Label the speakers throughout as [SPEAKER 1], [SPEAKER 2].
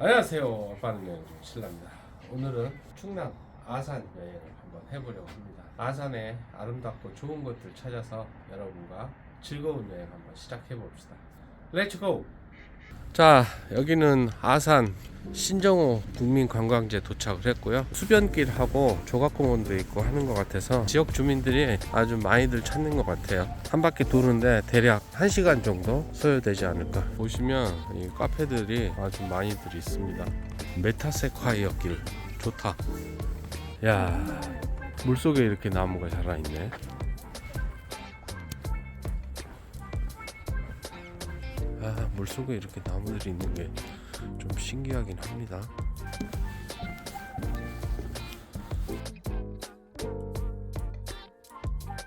[SPEAKER 1] 안녕하세요. 중 신라입니다. 오늘은 충남 아산 여행을 한번 해보려고 합니다. 아산의 아름답고 좋은 것들 찾아서 여러분과 즐거운 여행 한번 시작해 봅시다. 렛츠 고! 자, 여기는 아산 신정호 국민관광지에 도착을 했고요. 수변길하고 조각공원도 있고 하는 것 같아서 지역 주민들이 아주 많이들 찾는 것 같아요. 한 바퀴 도는데 대략 1시간 정도 소요되지 않을까. 보시면 이 카페들이 아주 많이들 있습니다. 메타세콰이어 길 좋다. 야, 물속에 이렇게 나무가 자라 있네. 아, 물속에 이렇게 나무들이 있는 게 좀 신기하긴 합니다.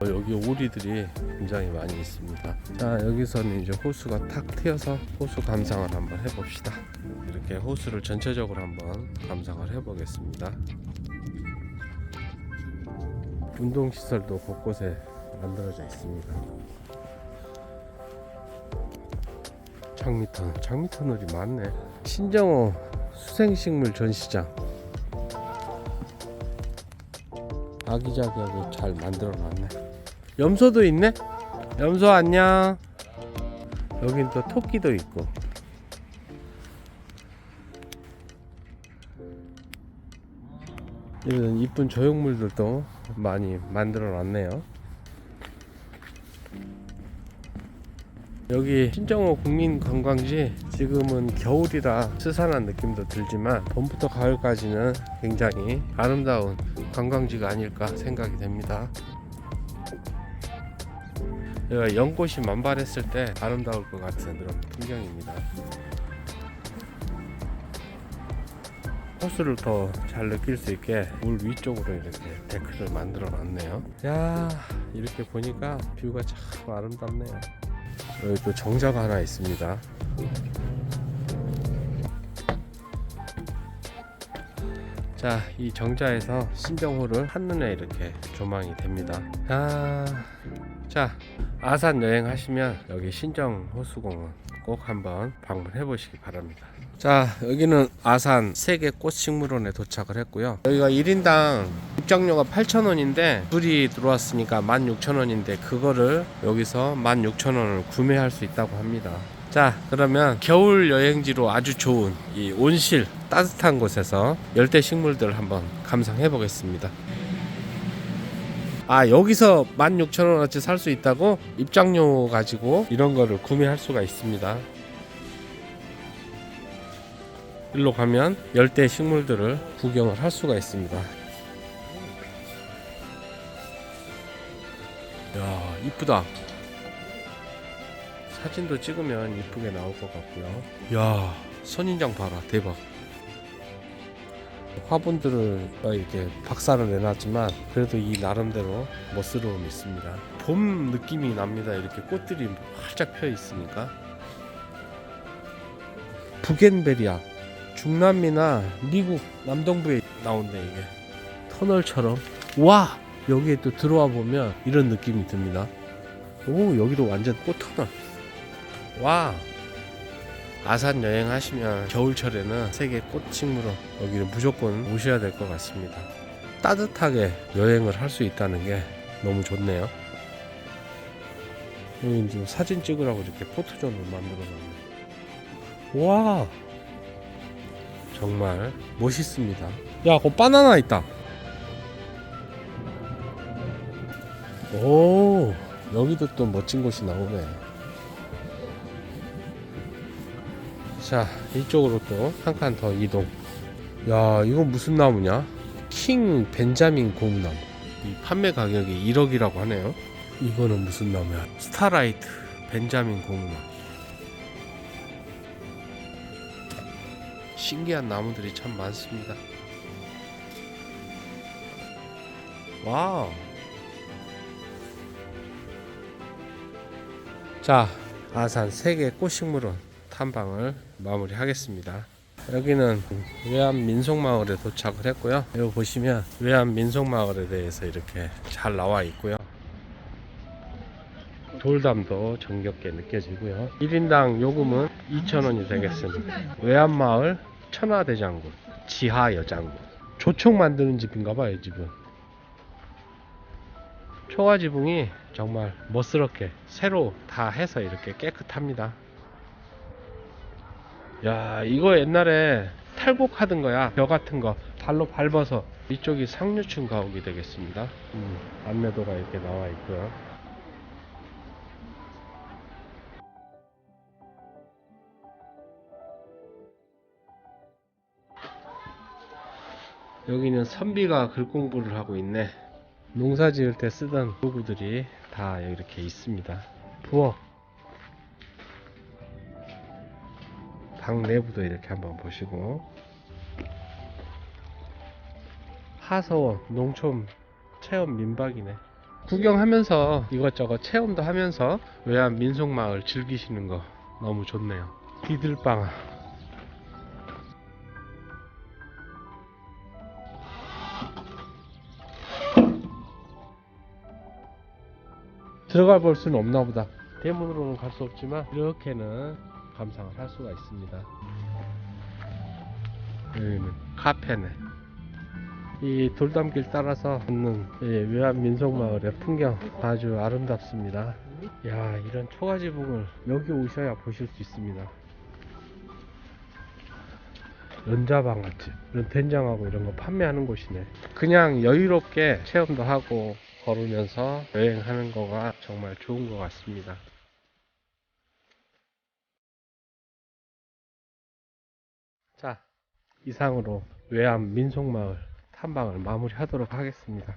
[SPEAKER 1] 어, 여기 오리들이 굉장히 많이 있습니다. 자, 여기서는 이제 호수가 탁 트여서 호수 감상을 한번 해봅시다. 이렇게 호수를 전체적으로 한번 감상을 해보겠습니다. 운동 시설도 곳곳에 만들어져 있습니다. 장미터, 장미터널이 많네. 신정호 수생식물 전시장. 아기자기하게 잘 만들어 놨네. 염소도 있네. 염소 안녕. 여긴 또 토끼도 있고. 이런 이쁜 조형물들도 많이 만들어 놨네요. 여기 신정호 국민관광지 지금은 겨울이라 스산한 느낌도 들지만 봄부터 가을까지는 굉장히 아름다운 관광지가 아닐까 생각이 됩니다. 여기가 연꽃이 만발했을 때 아름다울 것 같은 그런 풍경입니다. 호수를 더 잘 느낄 수 있게 물 위쪽으로 이렇게 데크를 만들어 놨네요. 야 이렇게 보니까 뷰가 참 아름답네요. 여기 또 정자가 하나 있습니다. 자, 이 정자에서 신정호를 한눈에 이렇게 조망이 됩니다. 아, 자, 아산 여행하시면 여기 신정 호수공원 꼭 한번 방문해 보시기 바랍니다. 자, 여기는 아산 세계 꽃식물원에 도착을 했고요. 여기가 1인당 입장료가 8,000원인데 둘이 들어왔으니까 16,000원인데 그거를 여기서 16,000원을 구매할 수 있다고 합니다. 자, 그러면 겨울 여행지로 아주 좋은 이 온실 따뜻한 곳에서 열대 식물들 한번 감상해 보겠습니다. 아, 여기서 16,000원어치 살 수 있다고 입장료 가지고 이런 거를 구매할 수가 있습니다. 일로 가면 열대 식물들을 구경을 할 수가 있습니다. 야, 이쁘다. 사진도 찍으면 이쁘게 나올 것 같고요. 야, 선인장 봐라. 대박. 화분들을 이렇게 박살을 내놨지만 그래도 이 나름대로 멋스러움이 있습니다. 봄 느낌이 납니다. 이렇게 꽃들이 활짝 펴 있으니까. 부겐베리아 중남미나 미국 남동부에 나온대 이게 터널처럼 와 여기에 또 들어와 보면 이런 느낌이 듭니다. 오 여기도 완전 꽃터널. 와 아산 여행하시면 겨울철에는 세계 꽃식물원 여기를 무조건 오셔야 될 것 같습니다. 따뜻하게 여행을 할 수 있다는 게 너무 좋네요. 여기 지금 사진 찍으라고 이렇게 포토존을 만들어놨네. 와 정말 멋있습니다. 야, 거 바나나 있다. 오 여기도 또 멋진 곳이 나오네. 자 이쪽으로 또 한 칸 더 이동. 야 이건 무슨 나무냐? 킹 벤자민 고무나무. 이 판매 가격이 1억이라고 하네요. 이거는 무슨 나무야? 스타라이트 벤자민 고무나무. 신기한 나무들이 참 많습니다. 와우 자 아산 세계 꽃식물원 탐방을 마무리하겠습니다. 여기는 외암 민속마을에 도착을 했고요. 여기 보시면 외암 민속마을에 대해서 이렇게 잘 나와 있고요. 돌담도 정겹게 느껴지고요. 1인당 요금은 2,000원이 되겠습니다. 외암마을 천하대장군, 지하여장군. 조총 만드는 집인가봐, 이 집은. 초가지붕이 정말 멋스럽게 새로 다 해서 이렇게 깨끗합니다. 야, 이거 옛날에 탈곡하던 거야. 벼 같은 거 발로 밟아서 이쪽이 상류층 가옥이 되겠습니다. 음, 안내도가 이렇게 나와 있고요. 여기는 선비가 글 공부를 하고 있네. 농사 지을 때 쓰던 도구들이 다 이렇게 있습니다. 부엌. 방 내부도 이렇게 한번 보시고. 하서원, 농촌 체험 민박이네. 구경하면서 이것저것 체험도 하면서 외암 민속마을 즐기시는 거 너무 좋네요. 비들방아. 들어가 볼 수는 없나 보다. 대문으로는 갈 수 없지만 이렇게는 감상을 할 수가 있습니다. 여기는 카페네. 이 돌담길 따라서 걷는 이 외암 민속마을의 풍경 아주 아름답습니다. 야 이런 초가지붕을 여기 오셔야 보실 수 있습니다. 연자방 같이 이런 된장하고 이런 거 판매하는 곳이네. 그냥 여유롭게 체험도 하고 걸으면서 여행하는 거가 정말 좋은 것 같습니다. 자, 이상으로 외암 민속마을 탐방을 마무리하도록 하겠습니다.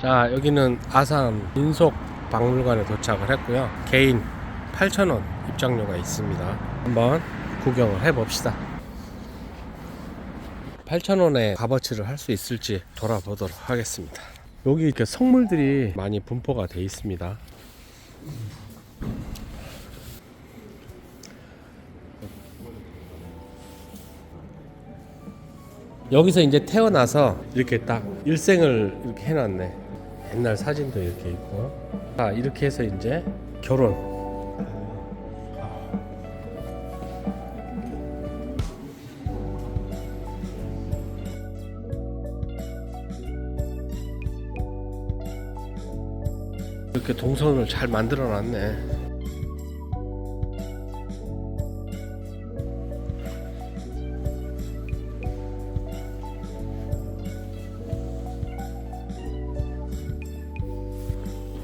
[SPEAKER 1] 자, 여기는 아산 민속박물관에 도착을 했고요. 개인 8,000원 입장료가 있습니다. 한번 구경을 해봅시다. 8,000원의 값어치를 할 수 있을지 돌아보도록 하겠습니다. 여기 이렇게 성물들이 많이 분포가 되어 있습니다. 여기서 이제 태어나서 이렇게 딱 일생을 이렇게 해놨네. 옛날 사진도 이렇게 있고. 아, 이렇게 해서 이제 결혼. 이렇게 동선을 잘 만들어 놨네.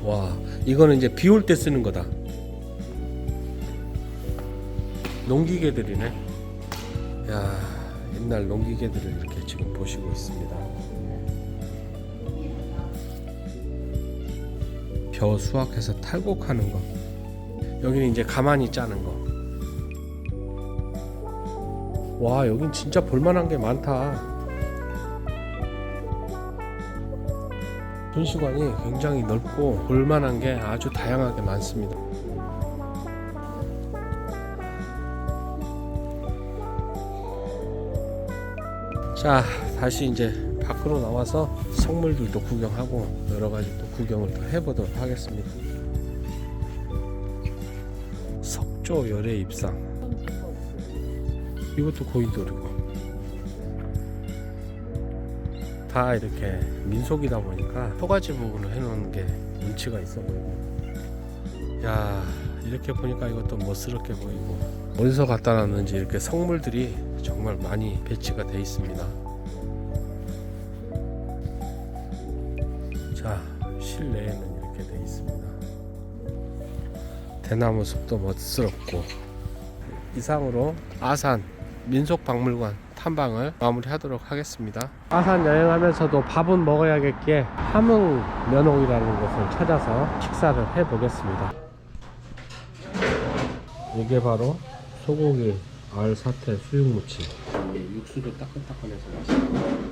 [SPEAKER 1] 와, 이거는 이제 비 올 때 쓰는 거다. 농기계들이네. 야, 옛날 농기계들을 이렇게 지금 보시고 있습니다. 벼 수확해서 탈곡하는 거. 여기는 이제 가만히 짜는 거. 와, 여긴 진짜 볼만한 게 많다. 분수관이 굉장히 넓고 볼만한 게 아주 다양하게 많습니다. 자, 다시 이제 밖으로 나와서 성물들도 구경하고 여러 가지 또 구경을 또 해보도록 하겠습니다. 석조 열애 입상. 이것도 고인돌이고. 다 이렇게 민속이다 보니까 토가지 부분을 해놓는 게 운치가 있어 보이고 야 이렇게 보니까 이것도 멋스럽게 보이고 어디서 갖다 놨는지 이렇게 성물들이 정말 많이 배치가 돼 있습니다 자 실내에는 이렇게 돼 있습니다 대나무 숲도 멋스럽고 이상으로 아산 민속박물관 탐방을 마무리하도록 하겠습니다. 아산 여행하면서도 밥은 먹어야겠기에 함흥 면옥이라는 곳을 찾아서 식사를 해보겠습니다. 이게 바로 소고기 알 사태 수육무침. 육수도 따끈따끈해서 맛있어요.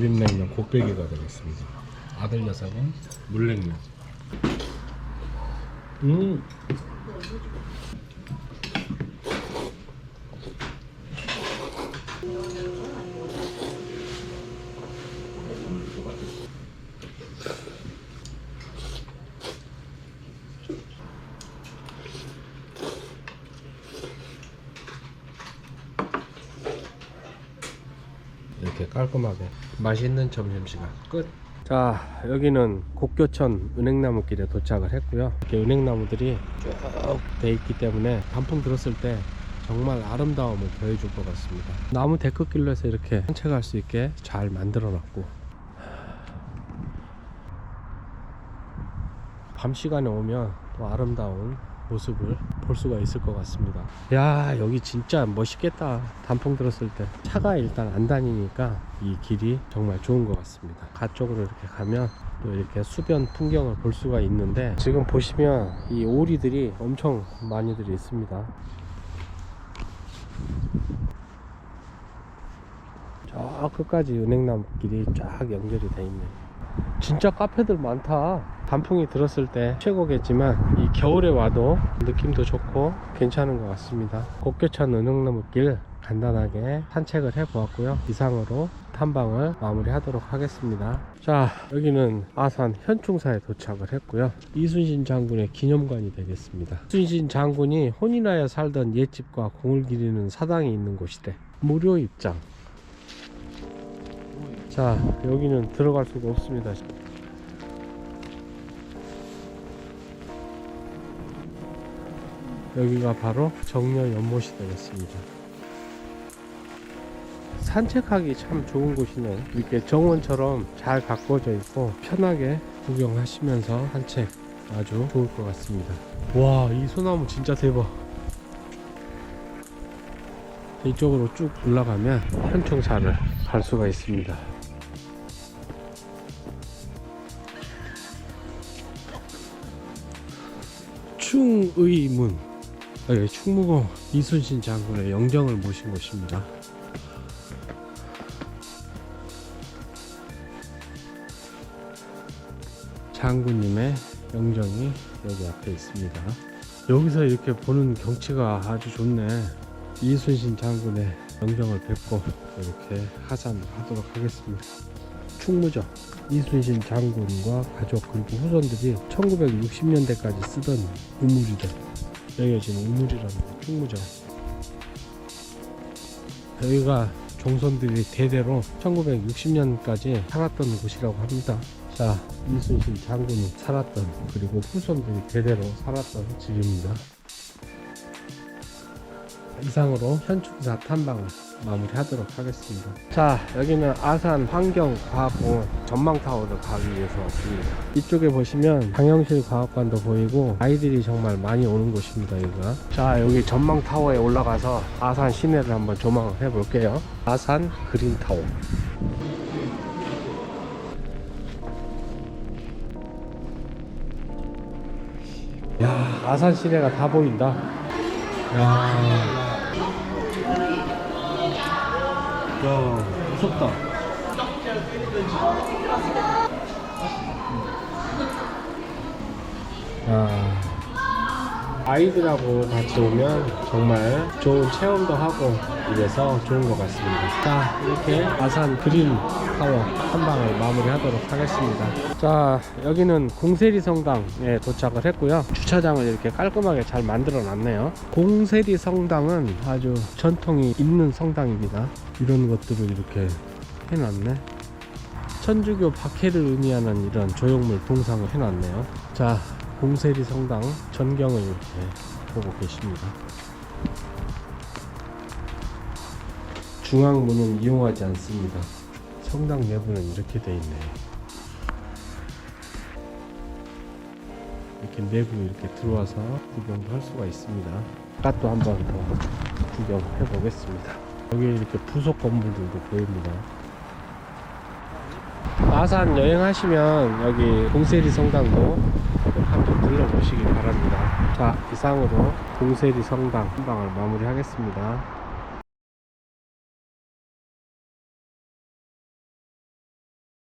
[SPEAKER 1] 비빔냉면 곱빼기가 되겠습니다. 아들 녀석은 물냉면. 음. 깔끔하게 맛있는 점심시간 끝. 자 여기는 곡교천 은행나무길에 도착을 했고요. 이렇게 은행나무들이 쭉 돼 있기 때문에 단풍 들었을 때 정말 아름다움을 더해줄 것 같습니다. 나무 데크길로 해서 이렇게 산책할 수 있게 잘 만들어 놨고 밤 시간에 오면 또 아름다운 모습을 볼 수가 있을 것 같습니다. 야 여기 진짜 멋있겠다. 단풍 들었을 때 차가 일단 안 다니니까 이 길이 정말 좋은 것 같습니다. 가쪽으로 이렇게 가면 또 이렇게 수변 풍경을 볼 수가 있는데 지금 보시면 이 오리들이 엄청 많이들 있습니다. 저 끝까지 은행나무 길이 쫙 연결이 돼 있네. 진짜 카페들 많다. 단풍이 들었을 때 최고겠지만 이 겨울에 와도 느낌도 좋고 괜찮은 것 같습니다. 곡교천 은행나무길 간단하게 산책을 해 보았고요. 이상으로 탐방을 마무리 하도록 하겠습니다. 자, 여기는 아산 현충사에 도착을 했고요. 이순신 장군의 기념관이 되겠습니다. 이순신 장군이 혼인하여 살던 옛집과 공을 기리는 사당이 있는 곳이대. 무료 입장. 자, 여기는 들어갈 수가 없습니다. 여기가 바로 정려 연못이 되겠습니다. 산책하기 참 좋은 곳이네요. 이렇게 정원처럼 잘 가꿔져 있고 편하게 구경하시면서 산책 아주 좋을 것 같습니다. 와, 이 소나무 진짜 대박. 이쪽으로 쭉 올라가면 현충사를 갈 수가 있습니다. 충의문 아, 예, 충무공 이순신 장군의 영정을 모신 곳입니다. 장군님의 영정이 여기 앞에 있습니다. 여기서 이렇게 보는 경치가 아주 좋네. 이순신 장군의 영정을 뵙고 이렇게 하산하도록 하겠습니다. 충무죠. 이순신 장군과 가족 그리고 후손들이 1960년대까지 쓰던 우물이다. 여기가 지금 우물이라는 거, 충무죠. 여기가 종선들이 대대로 1960년까지 살았던 곳이라고 합니다. 자, 이순신 장군이 살았던 그리고 후손들이 대대로 살았던 집입니다. 이상으로 현충사 탐방을 마무리하도록 하겠습니다. 자, 여기는 아산 환경과학공원 전망타워를 가기 위해서 왔습니다. 이쪽에 보시면 강영실 과학관도 보이고 아이들이 정말 많이 오는 곳입니다. 여기가. 자, 여기 전망타워에 올라가서 아산 시내를 한번 조망을 해볼게요. 아산 그린타워. 야, 아산 시내가 다 보인다. 야. 야, 무섭다. 아, 아이들하고 같이 오면 정말 좋은 체험도 하고 이래서 좋은 것 같습니다. 자, 이렇게 아산 그린 타워 탐방을 마무리하도록 하겠습니다. 자, 여기는 공세리 성당에 도착을 했고요. 주차장을 이렇게 깔끔하게 잘 만들어 놨네요. 공세리 성당은 아주 전통이 있는 성당입니다. 이런 것들을 이렇게 해놨네. 천주교 박해를 의미하는 이런 조형물 동상을 해놨네요. 자, 공세리 성당 전경을 이렇게 보고 계십니다. 중앙문은 이용하지 않습니다. 성당 내부는 이렇게 돼 있네요. 이렇게 내부 이렇게 들어와서 구경도 할 수가 있습니다. 바깥도 한번 더 구경해 보겠습니다. 여기 이렇게 부속 건물들도 보입니다. 아산 여행하시면 여기 공세리 성당도 꼭 한번 들러보시기 바랍니다. 자, 이상으로 공세리 성당 한방을 마무리하겠습니다.